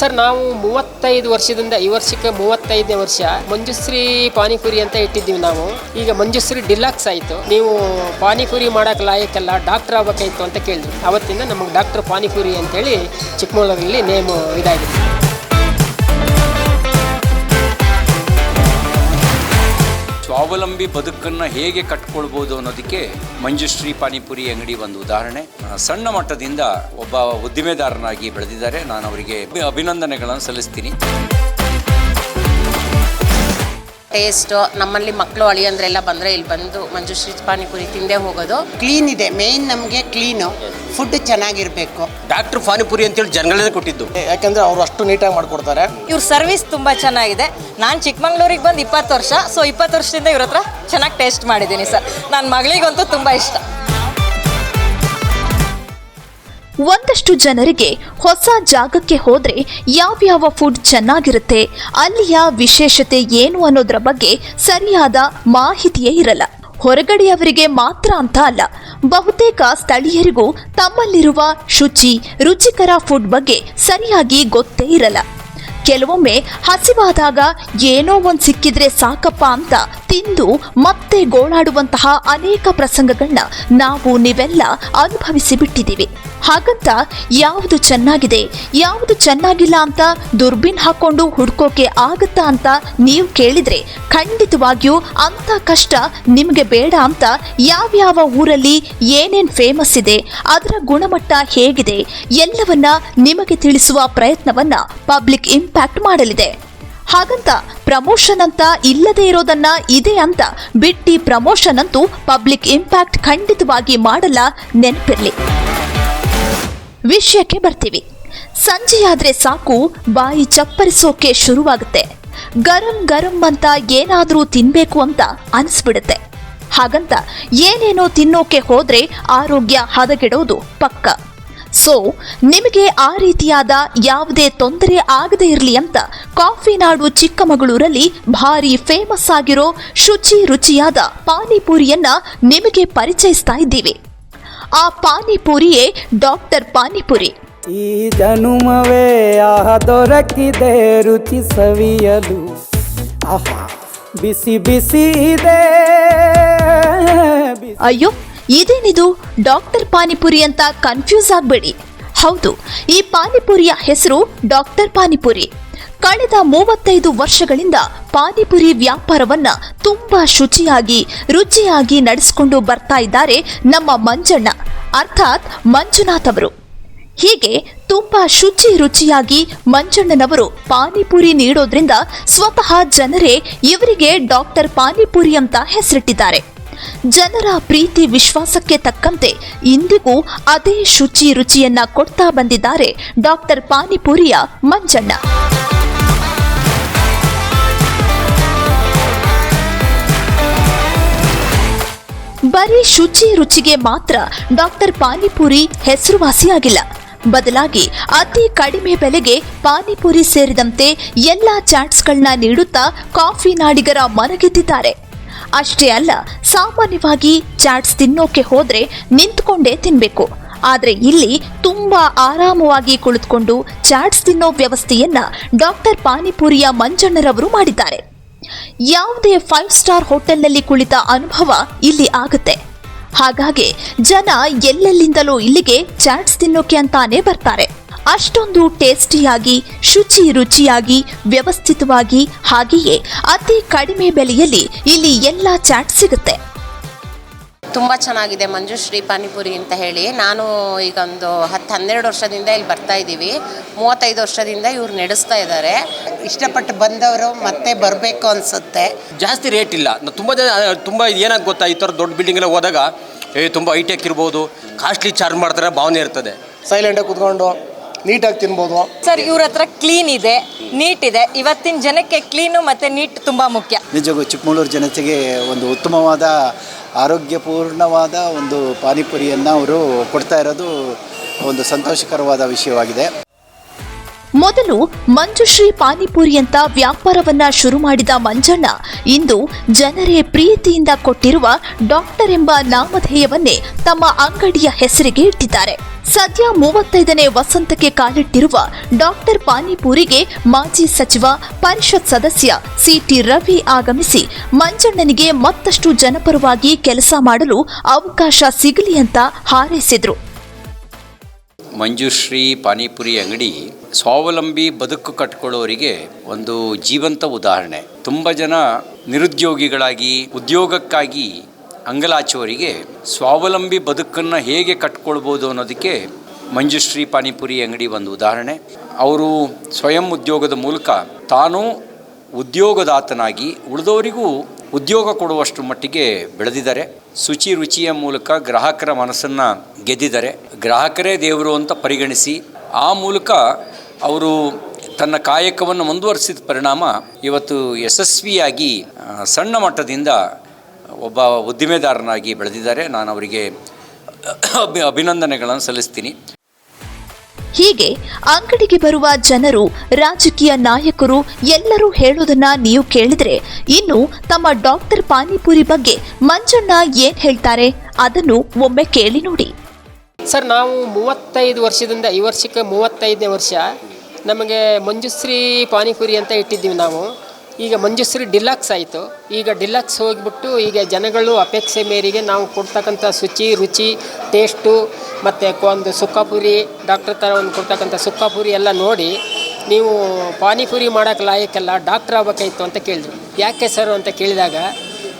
Sir, ನಾವು ಮೂವತ್ತೈದು ವರ್ಷದಿಂದ ಈ ವರ್ಷಕ್ಕೆ ಮೂವತ್ತೈದನೇ ವರ್ಷ ಮಂಜುಶ್ರೀ ಪಾನಿಪುರಿ ಅಂತ ಇಟ್ಟಿದ್ದೀವಿ ನಾವು. ಈಗ ಮಂಜುಶ್ರೀ ಡಿಲಾಕ್ಸ್ ಆಯಿತು. ನೀವು ಪಾನಿಪುರಿ ಮಾಡೋಕೆ ಲಾಯಕ್ಕಲ್ಲ ಡಾಕ್ಟರ್ ಆಗ್ಬೇಕಾಯ್ತು ಅಂತ ಕೇಳಿದ್ವಿ ಅವತ್ತಿಂದ ನಮಗೆ ಡಾಕ್ಟರ್ ಪಾನಿಪುರಿ ಅಂತೇಳಿ ಚಿಕ್ಕಮಗಳೂರಲ್ಲಿ ನೇಮು ಇದಾಗಿದೆ. ಸ್ವಾವಲಂಬಿ ಬದುಕನ್ನು ಹೇಗೆ ಕಟ್ಕೊಳ್ಬೋದು ಅನ್ನೋದಕ್ಕೆ ಮಂಜುಶ್ರೀ ಪಾನಿಪುರಿ ಅಂಗಡಿ ಒಂದು ಉದಾಹರಣೆ. ಸಣ್ಣ ಮಟ್ಟದಿಂದ ಒಬ್ಬ ಉದ್ದಿಮೆದಾರನಾಗಿ ಬೆಳೆದಿದ್ದಾರೆ. ನಾನು ಅವರಿಗೆ ಅಭಿನಂದನೆಗಳನ್ನು ಸಲ್ಲಿಸ್ತೀನಿ. ಟೇಸ್ಟು ನಮ್ಮಲ್ಲಿ ಮಕ್ಕಳು ಅಳಿಯಂದ್ರೆಲ್ಲ ಬಂದರೆ ಇಲ್ಲಿ ಬಂದು ಮಂಜುಶ್ರೀ ಪಾನಿಪುರಿ ತಿಂದೇ ಹೋಗೋದು. ಕ್ಲೀನ್ ಇದೆ ಮೇನ್ ನಮಗೆ ಕ್ಲೀನು ಫುಡ್ ಚೆನ್ನಾಗಿರ್ಬೇಕು. ಡಾಕ್ಟರ್ ಪಾನಿಪುರಿ ಅಂತೇಳಿ ಜನಗಳೇ ಕೊಟ್ಟಿದ್ದು. ಯಾಕಂದ್ರೆ ಅವ್ರು ಅಷ್ಟು ನೀಟಾಗಿ ಮಾಡ್ಕೊಡ್ತಾರೆ. ಇವ್ರ ಸರ್ವಿಸ್ ತುಂಬ ಚೆನ್ನಾಗಿದೆ. ನಾನು ಚಿಕ್ಕಮಂಗ್ಳೂರಿಗೆ ಬಂದು ಇಪ್ಪತ್ತು ವರ್ಷ ಸೊ ಇಪ್ಪತ್ತು ವರ್ಷದಿಂದ ಇವ್ರ ಹತ್ರ ಚೆನ್ನಾಗಿ ಟೇಸ್ಟ್ ಮಾಡಿದ್ದೀನಿ ಸರ್ ನನ್ನ ಮಗಳಿಗಂತೂ ತುಂಬ ಇಷ್ಟ. ಒಂದಷ್ಟು ಜನರಿಗೆ ಹೊಸ ಜಾಗಕ್ಕೆ ಹೋದ್ರೆ ಯಾವ್ಯಾವ ಫುಡ್ ಚೆನ್ನಾಗಿರುತ್ತೆ, ಅಲ್ಲಿಯ ವಿಶೇಷತೆ ಏನು ಅನ್ನೋದ್ರ ಬಗ್ಗೆ ಸರಿಯಾದ ಮಾಹಿತಿಯೇ ಇರಲ್ಲ. ಹೊರಗಡೆಯವರಿಗೆ ಮಾತ್ರ ಅಂತ ಅಲ್ಲ, ಬಹುತೇಕ ಸ್ಥಳೀಯರಿಗೂ ತಮ್ಮಲ್ಲಿರುವ ಶುಚಿ, ರುಚಿಕರ ಫುಡ್ ಬಗ್ಗೆ ಸರಿಯಾಗಿ ಗೊತ್ತೇ ಇರಲ್ಲ. ಕೆಲವೊಮ್ಮೆ ಹಸಿವಾದಾಗ ಏನೋ ಒಂದು ಸಿಕ್ಕಿದ್ರೆ ಸಾಕಪ್ಪ ಅಂತ ತಿಂದು ಮತ್ತೆ ಗೋಳಾಡುವಂತಹ ಅನೇಕ ಪ್ರಸಂಗಗಳನ್ನ ನಾವು ನೀವೆಲ್ಲ ಅನುಭವಿಸಿ ಬಿಟ್ಟಿದ್ದೀವಿ. ಹಾಗಂತ ಯಾವುದು ಚೆನ್ನಾಗಿದೆ, ಯಾವುದು ಚೆನ್ನಾಗಿಲ್ಲ ಅಂತ ದುರ್ಬಿನ್ ಹಾಕೊಂಡು ಹುಡ್ಕೋಕೆ ಆಗುತ್ತಾ ಅಂತ ನೀವು ಕೇಳಿದ್ರೆ ಖಂಡಿತವಾಗಿಯೂ ಅಂತ ಕಷ್ಟ ನಿಮಗೆ ಬೇಡ ಅಂತ ಯಾವ್ಯಾವ ಊರಲ್ಲಿ ಏನೇನ್ ಫೇಮಸ್ ಇದೆ, ಅದರ ಗುಣಮಟ್ಟ ಹೇಗಿದೆ, ಎಲ್ಲವನ್ನ ನಿಮಗೆ ತಿಳಿಸುವ ಪ್ರಯತ್ನವನ್ನ ಪಬ್ಲಿಕ್ ಇಂಪ್ಯಾಕ್ಟ್ ಮಾಡಲಿದೆ. ಹಾಗಂತ ಪ್ರಮೋಷನ್ ಅಂತ ಇಲ್ಲದೆ ಇರೋದನ್ನ ಇದೆ ಅಂತ ಬಿಟ್ಟಿ ಪ್ರಮೋಷನ್ ಅಂತೂ ಪಬ್ಲಿಕ್ ಇಂಪ್ಯಾಕ್ಟ್ ಖಂಡಿತವಾಗಿ ಮಾಡಲ್ಲ, ನೆನಪಿರಲಿ. ವಿಷಯಕ್ಕೆ ಬರ್ತೀವಿ. ಸಂಜೆಯಾದ್ರೆ ಸಾಕು, ಬಾಯಿ ಚಪ್ಪರಿಸೋಕೆ ಶುರುವಾಗುತ್ತೆ. ಗರಂ ಗರಂ ಅಂತ ಏನಾದರೂ ತಿನ್ಬೇಕು ಅಂತ ಅನಿಸ್ಬಿಡುತ್ತೆ. ಹಾಗಂತ ಏನೇನೋ ತಿನ್ನೋಕೆ ಹೋದ್ರೆ ಆರೋಗ್ಯ ಹದಗೆಡೋದು ಪಕ್ಕ. ಸೊ ನಿಮಗೆ ಆ ರೀತಿಯಾದ ಯಾವುದೇ ತೊಂದರೆ ಆಗದೇ ಇರಲಿ ಅಂತ ಕಾಫಿ ನಾಡು ಚಿಕ್ಕಮಗಳೂರಲ್ಲಿ ಭಾರಿ ಫೇಮಸ್ ಆಗಿರೋ ಶುಚಿ ರುಚಿಯಾದ ಪಾನಿಪುರಿಯನ್ನ ನಿಮಗೆ ಪರಿಚಯಿಸ್ತಾ ಇದ್ದೀವಿ. ಆ ಪಾನಿಪುರಿಯೇ ಡಾಕ್ಟರ್ ಪಾನಿಪುರಿ. ಈ ಜನುಮವೇ ಆಹ ದೊರಕಿದೆ ರುಚಿ ಸವಿಯಲು. ಆಹಾ ಬಿಸಿ ಬಿಸಿ ಇದೆ. ಅಯ್ಯೋ ಇದೇನಿದು? ಡಾಕ್ಟರ್ ಪಾನಿಪುರಿ ಅಂತ ಕನ್ಫ್ಯೂಸ್ ಆಗಬೇಡಿ. ಹೌದು, ಈ ಪಾನಿಪುರಿಯ ಹೆಸರು ಡಾಕ್ಟರ್ ಪಾನಿಪುರಿ. ಕಳೆದ ಮೂವತ್ತೈದು ವರ್ಷಗಳಿಂದ ಪಾನಿಪುರಿ ವ್ಯಾಪಾರವನ್ನ ತುಂಬಾ ಶುಚಿಯಾಗಿ, ರುಚಿಯಾಗಿ ನಡೆಸಿಕೊಂಡು ಬರ್ತಾ ಇದ್ದಾರೆ ನಮ್ಮ ಮಂಜಣ್ಣ, ಅರ್ಥಾತ್ ಮಂಜುನಾಥ್ ಅವರು. ಹೀಗೆ ತುಂಬಾ ಶುಚಿ ರುಚಿಯಾಗಿ ಮಂಜಣ್ಣನವರು ಪಾನಿಪುರಿ ನೀಡೋದ್ರಿಂದ ಸ್ವತಃ ಜನರೇ ಇವರಿಗೆ ಡಾಕ್ಟರ್ ಪಾನಿಪುರಿ ಅಂತ ಹೆಸರಿಟ್ಟಿದ್ದಾರೆ. ಜನರ ಪ್ರೀತಿ ವಿಶ್ವಾಸಕ್ಕೆ ತಕ್ಕಂತೆ ಇಂದಿಗೂ ಅದೇ ಶುಚಿ ರುಚಿಯನ್ನ ಕೊಡ್ತಾ ಬಂದಿದ್ದಾರೆ ಡಾಕ್ಟರ್ ಪಾನಿಪುರಿಯ ಮಂಜಣ್ಣ. ಬರೀ ಶುಚಿ ರುಚಿಗೆ ಮಾತ್ರ ಡಾಕ್ಟರ್ ಪಾನಿಪುರಿ ಹೆಸರುವಾಸಿಯಾಗಿಲ್ಲ. ಬದಲಾಗಿ ಅತಿ ಕಡಿಮೆ ಬೆಲೆಗೆ ಪಾನಿಪುರಿ ಸೇರಿದಂತೆ ಎಲ್ಲಾ ಚಾಟ್ಸ್ಗಳನ್ನ ನೀಡುತ್ತಾ ಕಾಫಿ ನಾಡಿಗರ ಮನಗೆದ್ದಿದ್ದಾರೆ ಅಷ್ಟೇ ಅಲ್ಲ, ಸಾಮಾನ್ಯವಾಗಿ ಚಾಟ್ಸ್ ತಿನ್ನೋಕೆ ಹೋದ್ರೆ ನಿಂತ್ಕೊಂಡೇ ತಿನ್ಬೇಕು. ಆದ್ರೆ ಇಲ್ಲಿ ತುಂಬಾ ಆರಾಮವಾಗಿ ಕುಳಿತುಕೊಂಡು ಚಾಟ್ಸ್ ತಿನ್ನೋ ವ್ಯವಸ್ಥೆಯನ್ನ ಡಾಕ್ಟರ್ ಪಾನಿಪುರಿಯ ಮಂಜಣ್ಣರವರು ಮಾಡಿದ್ದಾರೆ. ಯಾವುದೇ ಫೈವ್ ಸ್ಟಾರ್ ಹೋಟೆಲ್ನಲ್ಲಿ ಕುಳಿತ ಅನುಭವ ಇಲ್ಲಿ ಆಗುತ್ತೆ. ಹಾಗಾಗಿ ಜನ ಎಲ್ಲೆಲ್ಲಿಂದಲೂ ಇಲ್ಲಿಗೆ ಚಾಟ್ಸ್ ತಿನ್ನೋಕೆ ಅಂತಾನೆ ಬರ್ತಾರೆ. ಅಷ್ಟೊಂದು ಟೇಸ್ಟಿಯಾಗಿ ಶುಚಿ ರುಚಿಯಾಗಿ ವ್ಯವಸ್ಥಿತವಾಗಿ ಹಾಗೆಯೇ ಅತಿ ಕಡಿಮೆ ಬೆಲೆಯಲ್ಲಿ ಇಲ್ಲಿ ಎಲ್ಲ ಚಾಟ್ ಸಿಗುತ್ತೆ. ತುಂಬ ಚೆನ್ನಾಗಿದೆ ಮಂಜುಶ್ರೀ ಪಾನಿಪುರಿ ಅಂತ ಹೇಳಿ. ನಾನು ಈಗ ಒಂದು ಹತ್ತು ಹನ್ನೆರಡು ವರ್ಷದಿಂದ ಇಲ್ಲಿ ಬರ್ತಾ ಇದ್ದೀವಿ. ಮೂವತ್ತೈದು ವರ್ಷದಿಂದ ಇವ್ರು ನಡೆಸ್ತಾ ಇದ್ದಾರೆ. ಇಷ್ಟಪಟ್ಟು ಬಂದವರು ಮತ್ತೆ ಬರಬೇಕು ಅನಿಸುತ್ತೆ. ಜಾಸ್ತಿ ರೇಟ್ ಇಲ್ಲ. ತುಂಬ ಜನ ತುಂಬ ಏನಾಗ ಗೊತ್ತಾ? ಈ ಥರ ದೊಡ್ಡ ಬಿಲ್ಡಿಂಗ್ ಎಲ್ಲ ಹೋದಾಗ ಏ ತುಂಬ ಹೈಟೆಕ್ ಇರ್ಬೋದು ಕಾಸ್ಟ್ಲಿ ಚಾರ್ಜ್ ಮಾಡ್ತಾರೆ ಭಾವನೆ ಇರ್ತದೆ. ಸೈಲೆಂಟಾಗಿ ಕುತ್ಕೊಂಡು ನೀಟಾಗಿ ತಿನ್ಬೋದು. ಸರ್ ಇವ್ರ ಹತ್ರ ಕ್ಲೀನ್ ಇದೆ ನೀಟ್ ಇದೆ. ಇವತ್ತಿನ ಜನಕ್ಕೆ ಕ್ಲೀನು ಮತ್ತೆ ನೀಟ್ ತುಂಬಾ ಮುಖ್ಯ. ನಿಜಕ್ಕೂ ಚಿಕ್ಕಮಗಳೂರು ಜನತೆಗೆ ಒಂದು ಉತ್ತಮವಾದ ಆರೋಗ್ಯಪೂರ್ಣವಾದ ಒಂದು ಪಾನಿಪುರಿಯನ್ನು ಅವರು ಕೊಡ್ತಾ ಇರೋದು ಒಂದು ಸಂತೋಷಕರವಾದ ವಿಷಯವಾಗಿದೆ. ಮೊದಲು ಮಂಜುಶ್ರೀ ಪಾನಿಪುರಿ ಅಂತ ವ್ಯಾಪಾರವನ್ನ ಶುರು ಮಾಡಿದ ಮಂಜಣ್ಣ ಇಂದು ಜನರೇ ಪ್ರೀತಿಯಿಂದ ಕೊಟ್ಟಿರುವ ಡಾಕ್ಟರ್ ಎಂಬ ನಾಮಧೇಯವನ್ನೇ ತಮ್ಮ ಅಂಗಡಿಯ ಹೆಸರಿಗೆ ಇಟ್ಟಿದ್ದಾರೆ. ಸದ್ಯ ಮೂವತ್ತೈದನೇ ವಸಂತಕ್ಕೆ ಕಾಲಿಟ್ಟಿರುವ ಡಾಕ್ಟರ್ ಪಾನಿಪುರಿಗೆ ಮಾಜಿ ಸಚಿವ, ಪರಿಷತ್ ಸದಸ್ಯ ಸಿಟಿ ರವಿ ಆಗಮಿಸಿ ಮಂಜಣ್ಣನಿಗೆ ಮತ್ತಷ್ಟು ಜನಪರವಾಗಿ ಕೆಲಸ ಮಾಡಲು ಅವಕಾಶ ಸಿಗಲಿ ಅಂತ ಹಾರೈಸಿದ್ರು. ಮಂಜುಶ್ರೀ ಪಾನಿಪುರಿ ಅಂಗಡಿ ಸ್ವಾವಲಂಬಿ ಬದುಕು ಕಟ್ಕೊಳ್ಳೋರಿಗೆ ಒಂದು ಜೀವಂತ ಉದಾಹರಣೆ. ತುಂಬ ಜನ ನಿರುದ್ಯೋಗಿಗಳಾಗಿ, ಉದ್ಯೋಗಕ್ಕಾಗಿ ಅಂಗಲಾಚುವರಿಗೆ ಸ್ವಾವಲಂಬಿ ಬದುಕನ್ನು ಹೇಗೆ ಕಟ್ಕೊಳ್ಬೋದು ಅನ್ನೋದಕ್ಕೆ ಮಂಜುಶ್ರೀ ಪಾನಿಪುರಿ ಅಂಗಡಿ ಒಂದು ಉದಾಹರಣೆ. ಅವರು ಸ್ವಯಂ ಉದ್ಯೋಗದ ಮೂಲಕ ತಾನೂ ಉದ್ಯೋಗದಾತನಾಗಿ ಉಳಿದವರಿಗೂ ಉದ್ಯೋಗ ಕೊಡುವಷ್ಟು ಮಟ್ಟಿಗೆ ಬೆಳೆದಿದ್ದಾರೆ. ಶುಚಿ ರುಚಿಯ ಮೂಲಕ ಗ್ರಾಹಕರ ಮನಸ್ಸನ್ನು ಗೆದ್ದಿದ್ದಾರೆ. ಗ್ರಾಹಕರೇ ದೇವರು ಅಂತ ಪರಿಗಣಿಸಿ ಆ ಮೂಲಕ ಅವರು ತನ್ನ ಕಾಯಕವನ್ನು ಮುಂದುವರಿಸಿದ ಪರಿಣಾಮ ಇವತ್ತು ಯಶಸ್ವಿಯಾಗಿ ಸಣ್ಣ ಮಟ್ಟದಿಂದ ಒಬ್ಬ ಉದ್ದಿಮೆದಾರನಾಗಿ ಬೆಳೆದಿದ್ದಾರೆ. ನಾನು ಅವರಿಗೆ ಅಭಿ ಅಭಿನಂದನೆಗಳನ್ನು ಸಲ್ಲಿಸ್ತೀನಿ. ಹೀಗೆ ಅಂಗಡಿಗೆ ಬರುವ ಜನರು ರಾಜಕೀಯ ನಾಯಕರು ಎಲ್ಲರೂ ಹೇಳೋದನ್ನ ನೀವು ಕೇಳಿದ್ರೆ ಇನ್ನು ತಮ್ಮ ಡಾಕ್ಟರ್ ಪಾನಿಪುರಿ ಬಗ್ಗೆ ಮಂಜಣ್ಣ ಏನ್ ಹೇಳ್ತಾರೆ ಅದನ್ನು ಒಮ್ಮೆ ಕೇಳಿ ನೋಡಿ. ಸರ್ ನಾವು ಮೂವತ್ತೈದು ವರ್ಷದಿಂದ ಈ ವರ್ಷಕ್ಕೆ ಮೂವತ್ತೈದನೇ ವರ್ಷ. ನಮಗೆ ಮಂಜುಶ್ರೀ ಪಾನಿಪುರಿ ಅಂತ ಇಟ್ಟಿದ್ದೀವಿ ನಾವು. ಈಗ ಮಂಜುಶ್ರೀ ಡಿಲಕ್ಸ್ ಆಯಿತು. ಈಗ ಡಿಲಕ್ಸ್ ಹೋಗಿಬಿಟ್ಟು ಈಗ ಜನಗಳು ಅಪೇಕ್ಷೆ ಮೇರೆಗೆ ನಾವು ಕೊಡ್ತಕ್ಕಂಥ ಶುಚಿ, ರುಚಿ, ಟೇಸ್ಟು ಮತ್ತು ಒಂದು ಸುಕ್ಕಾಪುರಿ, ಡಾಕ್ಟರ್ ಥರ ಒಂದು ಕೊಡ್ತಕ್ಕಂಥ ಸುಕ್ಕಾಪುರಿ ಎಲ್ಲ ನೋಡಿ ನೀವು ಪಾನಿಪುರಿ ಮಾಡೋಕ್ಕೆ ಲಾಯಕ್ಕೆಲ್ಲ ಡಾಕ್ಟ್ರ್ ಆಗ್ಬೇಕಾಯ್ತು ಅಂತ ಕೇಳಿದ್ರು. ಯಾಕೆ ಸರ್ ಅಂತ ಕೇಳಿದಾಗ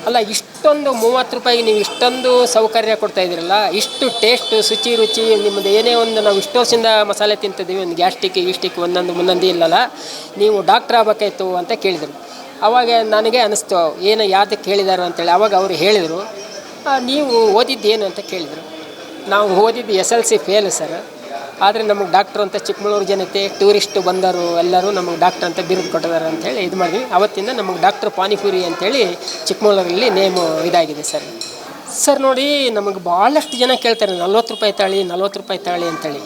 ಅಲ್ಲ, ಇಷ್ಟೊಂದು ಮೂವತ್ತು ರೂಪಾಯಿಗೆ ನೀವು ಇಷ್ಟೊಂದು ಸೌಕರ್ಯ ಕೊಡ್ತಾ ಇದ್ದೀರಲ್ಲ, ಇಷ್ಟು ಟೇಸ್ಟು ಶುಚಿ ರುಚಿ ನಿಮ್ಮದು ಏನೇ ಒಂದು ನಾವು ಇಷ್ಟು ವರ್ಷದಿಂದ ಮಸಾಲೆ ತಿಂತಿದ್ದೀವಿ, ಒಂದು ಗ್ಯಾಸ್ಟಿಕ್ ಗೀಸ್ಟಿಕ್ ಒಂದೊಂದು ಮುಂದೊಂದು ಇಲ್ಲಲ್ಲ, ನೀವು ಡಾಕ್ಟ್ರ್ ಆಗಬೇಕಾಯ್ತು ಅಂತ ಕೇಳಿದರು. ಅವಾಗ ನನಗೆ ಅನಿಸ್ತು, ಏನು, ಯಾವ್ದಕ್ಕೆ ಕೇಳಿದಾರು ಅಂತೇಳಿ. ಅವಾಗ ಅವರು ಹೇಳಿದರು ನೀವು ನೀವು ಏನು? ಅಂತ ಕೇಳಿದರು. ನಾವು ಓದಿದ್ದು S L C fail sir ಆದರೆ ನಮಗೆ ಡಾಕ್ಟ್ರ್ ಅಂತ ಚಿಕ್ಕಮಗಳೂರು ಜನತೆ ಟೂರಿಸ್ಟ್ ಬಂದರು ಎಲ್ಲರೂ ನಮಗೆ ಡಾಕ್ಟ್ರ್ ಅಂತ ಬಿರುದು ಕೊಟ್ಟಿದ್ದಾರೆ ಅಂತೇಳಿ ಇದು ಮಾಡಿದ್ವಿ. ಅವತ್ತಿಂದ ನಮಗೆ ಡಾಕ್ಟ್ರ್ ಪಾನಿಪುರಿ ಅಂತೇಳಿ ಚಿಕ್ಕಮಗಳೂರಲ್ಲಿ ನೇಮು ಇದಾಗಿದೆ ಸರ್. ಸರ್ ನೋಡಿ, ನಮಗೆ ಭಾಳಷ್ಟು ಜನ ಕೇಳ್ತಾರೆ, ನಲ್ವತ್ತು ರೂಪಾಯಿ ತಾಳಿ, ನಲ್ವತ್ತು ರೂಪಾಯಿ ತಾಳಿ ಅಂತೇಳಿ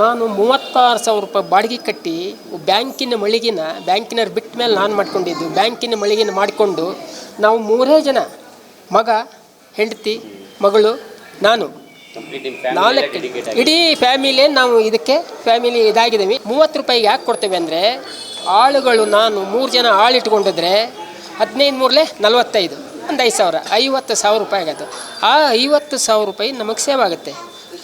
ನಾನು ಮೂವತ್ತಾರು ಸಾವಿರ ರೂಪಾಯಿ ಬಾಡಿಗೆ ಕಟ್ಟಿ ಬ್ಯಾಂಕಿನ ಮಳಿಗೆನ ಬ್ಯಾಂಕಿನವ್ರು ಬಿಟ್ಟ ಮೇಲೆ ನಾನು ಮಾಡ್ಕೊಂಡಿದ್ದು, ಬ್ಯಾಂಕಿನ ಮಳಿಗೆನ ಮಾಡಿಕೊಂಡು ನಾವು ಮೂರೇ ಜನ, ಮಗ, ಹೆಂಡತಿ, ಮಗಳು, ನಾನು ನಾಲ್ಕು ಇಡೀ ಫ್ಯಾಮಿಲಿ ನಾವು ಇದಕ್ಕೆ ಫ್ಯಾಮಿಲಿ ಇದಾಗಿದ್ದೀವಿ. ಮೂವತ್ತು ರೂಪಾಯಿಗೆ ಯಾಕೆ ಕೊಡ್ತೇವೆ ಅಂದರೆ ಆಳುಗಳು ನಾನು ಮೂರು ಜನ ಆಳು ಇಟ್ಕೊಂಡಿದ್ರೆ ಹದಿನೈದು ಮೂರಲೆ ನಲವತ್ತೈದು ಒಂದು ಐದು ಸಾವಿರ ಐವತ್ತು ಸಾವಿರ ರೂಪಾಯಿ ಆಗುತ್ತೆ ಆ ಐವತ್ತು ಸಾವಿರ ರೂಪಾಯಿ ನಮಗೆ ಸೇವ್ ಆಗುತ್ತೆ.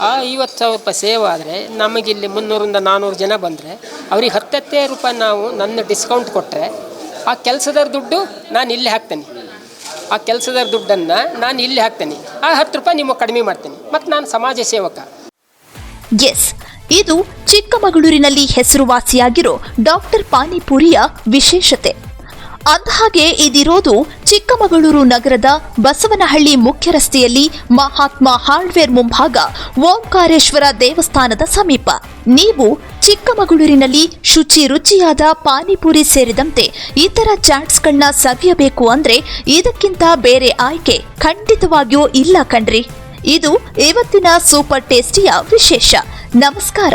ಆ ಐವತ್ತು ಸಾವಿರ ರೂಪಾಯಿ ಸೇವ್ ಆದರೆ ನಮಗಿಲ್ಲಿ ಮುನ್ನೂರಿಂದ ನಾನ್ನೂರು ಜನ ಬಂದರೆ ಅವ್ರಿಗೆ ಹತ್ತತ್ತೇ ರೂಪಾಯಿ ನಾವು ನನ್ನ ಡಿಸ್ಕೌಂಟ್ ಕೊಟ್ಟರೆ ಆ ಕೆಲಸದವ್ರ ದುಡ್ಡು ನಾನು ಇಲ್ಲಿ ಹಾಕ್ತೇನೆ. ಆ ಕೆಲಸದ ದುಡ್ಡನ್ನು ನಾನು ಇಲ್ಲಿ ಹಾಕ್ತೇನೆ. ಆ ಹತ್ತು ರೂಪಾಯಿ ನಿಮಗೆ ಕಡಿಮೆ ಮಾಡ್ತೀನಿ. ಮತ್ತು ನಾನು ಸಮಾಜ ಸೇವಕ. ಎಸ್ ಇದು ಚಿಕ್ಕಮಗಳೂರಿನಲ್ಲಿ ಹೆಸರುವಾಸಿಯಾಗಿರೋ ಡಾಕ್ಟರ್ ಪಾನಿಪುರಿಯ ವಿಶೇಷತೆ. ಅಂದಹಾಗೆ ಇದಿರೋದು ಚಿಕ್ಕಮಗಳೂರು ನಗರದ ಬಸವನಹಳ್ಳಿ ಮುಖ್ಯ ರಸ್ತೆಯಲ್ಲಿ ಮಹಾತ್ಮ ಹಾರ್ಡ್ವೇರ್ ಮುಂಭಾಗ ಓಂಕಾರೇಶ್ವರ ದೇವಸ್ಥಾನದ ಸಮೀಪ. ನೀವು ಚಿಕ್ಕಮಗಳೂರಿನಲ್ಲಿ ಶುಚಿ ರುಚಿಯಾದ ಪಾನಿಪುರಿ ಸೇರಿದಂತೆ ಇತರ ಚಾಟ್ಸ್ಗಳನ್ನ ಸವಿಯಬೇಕು ಅಂದ್ರೆ ಇದಕ್ಕಿಂತ ಬೇರೆ ಆಯ್ಕೆ ಖಂಡಿತವಾಗಿಯೂ ಇಲ್ಲ ಕಣ್ರಿ. ಇದು ಇವತ್ತಿನ ಸೂಪರ್ ಟೇಸ್ಟಿಯ ವಿಶೇಷ. ನಮಸ್ಕಾರ.